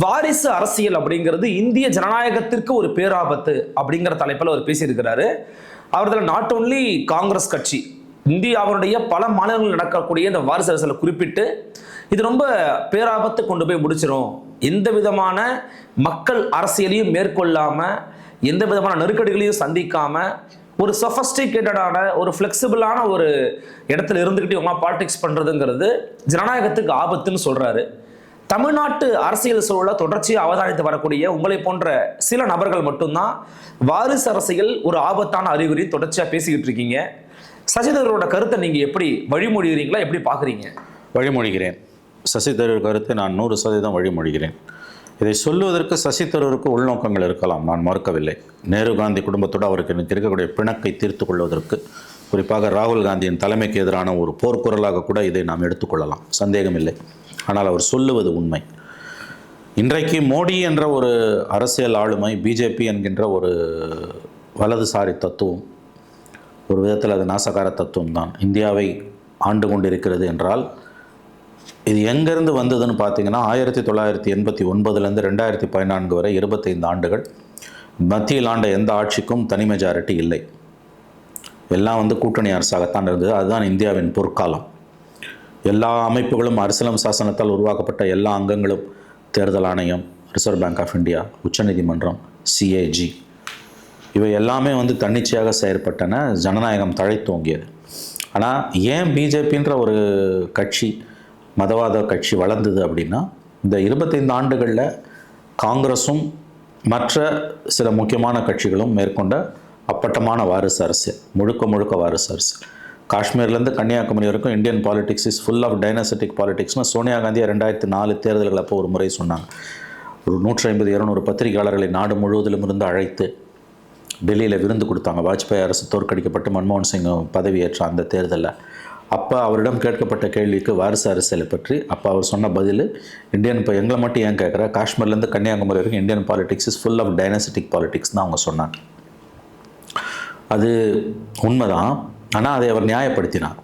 வாரிசு அரசியல் அப்படிங்கிறது இந்திய ஜனநாயகத்திற்கு ஒரு பேராபத்து அப்படிங்கிற தலைப்பில் அவர் பேசியிருக்கிறாரு. அவர்தில் நாட் ஓன்லி காங்கிரஸ் கட்சி இந்தியாவுடைய பல மாநிலங்களில் நடக்கக்கூடிய இந்த வாரிசு அரசியலை குறிப்பிட்டு இது ரொம்ப பேராபத்து கொண்டு போய் முடிச்சிடும் எந்த விதமான மக்கள் அரசியலையும் மேற்கொள்ளாமல் எந்த விதமான நெருக்கடிகளையும் சந்திக்காமல் ஒரு சொஃபஸ்டிகேட்டடான ஒரு ஃப்ளெக்சிபிளான ஒரு இடத்துல இருந்துக்கிட்டு இவங்க பாலிடிக்ஸ் பண்ணுறதுங்கிறது ஜனநாயகத்துக்கு ஆபத்துன்னு சொல்கிறாரு தமிழ்நாட்டு அரசியல் சூழலை தொடர்ச்சியாக அவதானித்து வரக்கூடிய உங்களை போன்ற சில நபர்கள் மட்டும்தான் வாரிசு அரசியல் ஒரு ஆபத்தான அறிகுறி தொடர்ச்சியாக பேசிக்கிட்டு இருக்கீங்க. சசிதரோட கருத்தை நீங்கள் எப்படி வழிமொழிகிறீங்களா? எப்படி பார்க்குறீங்க? வழிமொழிகிறேன். சசி தரூர் கருத்தை நான் நூறு சதவீதம் வழிமொழிகிறேன். இதை சொல்லுவதற்கு சசி தரூருக்கு உள்நோக்கங்கள் இருக்கலாம். நான் மறுக்கவில்லை. நேரு காந்தி குடும்பத்தோடு அவருக்கு எனக்கு இருக்கக்கூடிய பிணக்கை தீர்த்து கொள்வதற்கு குறிப்பாக ராகுல் காந்தியின் தலைமைக்கு எதிரான ஒரு போர்க்குரலாக கூட இதை நாம் எடுத்துக்கொள்ளலாம் சந்தேகமில்லை. ஆனால் அவர் சொல்லுவது உண்மை. இன்றைக்கு மோடி என்ற ஒரு அரசியல் ஆளுமை பிஜேபி என்கின்ற ஒரு வலதுசாரி தத்துவம் ஒரு விதத்தில் அது நாசகார தத்துவம் தான் இந்தியாவை ஆண்டு கொண்டிருக்கிறது என்றால் இது எங்கேருந்து வந்ததுன்னு பார்த்தீங்கன்னா ஆயிரத்தி தொள்ளாயிரத்தி எண்பத்தி ஒன்பதுலேருந்து ரெண்டாயிரத்தி பதினான்கு வரை இருபத்தைந்து ஆண்டுகள் மத்தியில் ஆண்ட எந்த ஆட்சிக்கும் தனி மெஜாரிட்டி இல்லை. எல்லாம் வந்து கூட்டணி அரசாகத்தான் இருந்தது. அதுதான் இந்தியாவின் பொற்காலம். எல்லா அமைப்புகளும் அரசியலம் சாசனத்தால் உருவாக்கப்பட்ட எல்லா அங்கங்களும் தேர்தல் ஆணையம் ரிசர்வ் பேங்க் ஆஃப் இந்தியா உச்சநீதிமன்றம் சிஏஜி இவை எல்லாமே வந்து தன்னிச்சையாக செயற்பட்டன ஜனநாயகம் தழைத்தோங்கியது ஆனால் ஏன் பிஜேபின்ற ஒரு கட்சி மதவாத கட்சி வளர்ந்தது அப்படின்னா இந்த இருபத்தைந்து ஆண்டுகளில் காங்கிரஸும் மற்ற சில முக்கியமான கட்சிகளும் மேற்கொண்ட அப்பட்டமான வாரிசு அரசு முழுக்க முழுக்க வாரிசு அரசு. காஷ்மீர்லேருந்து கன்னியாகுமரி வரைக்கும் Indian politics is full of dynastic பாலிடிக்ஸ்னு Sonia Gandhi ரெண்டாயிரத்தி நாலு தேர்தல்கள் அப்போ ஒரு முறை சொன்னாங்க. ஒரு நூற்றி ஐம்பது இரநூறு பத்திரிகையாளர்களை நாடு முழுவதிலும் இருந்து அழைத்து டெல்லியில் விருந்து கொடுத்தாங்க. வாஜ்பாய் அரசு தோற்கடிக்கப்பட்டு மன்மோகன் சிங் பதவியேற்ற அந்த தேர்தலில். அப்போ அவரிடம் கேட்கப்பட்ட கேள்விக்கு வாரிசு அரசியலை பற்றி அப்போ அவர் சொன்ன பதில் இந்தியன் இப்போ எங்களை மட்டும் ஏன் கேட்குறா காஷ்மீர்லேருந்து கன்னியாகுமரி வரைக்கும் Indian politics is full of dynastic politics தான் அவங்க சொன்னாங்க. அது உண்மைதான். ஆனால் அதை அவர் நியாயப்படுத்தினார்.